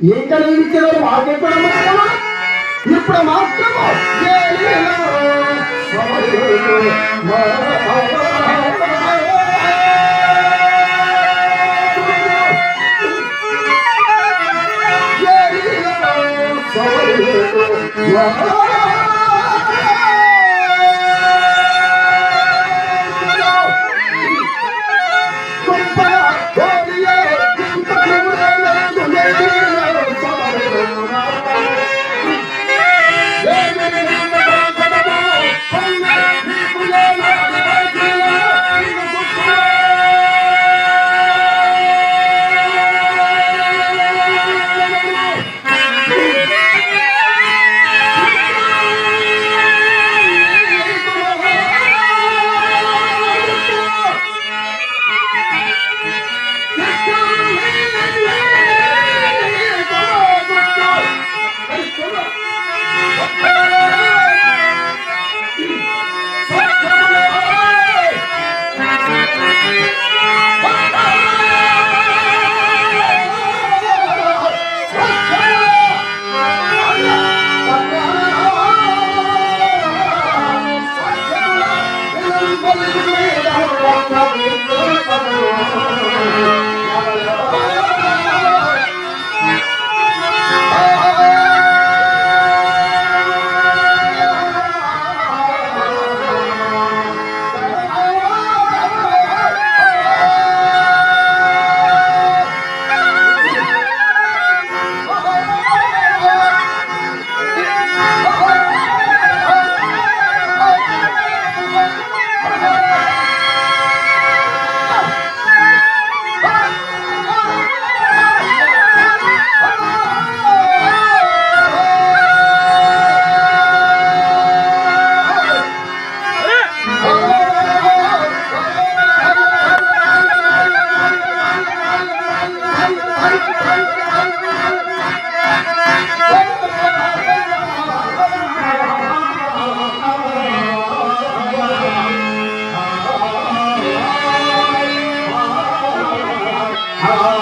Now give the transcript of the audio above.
ఇంకా నేను ఇచ్చేవారు మాకెప్పుడు ఇప్పుడు మాత్రము Thank you. Yeah.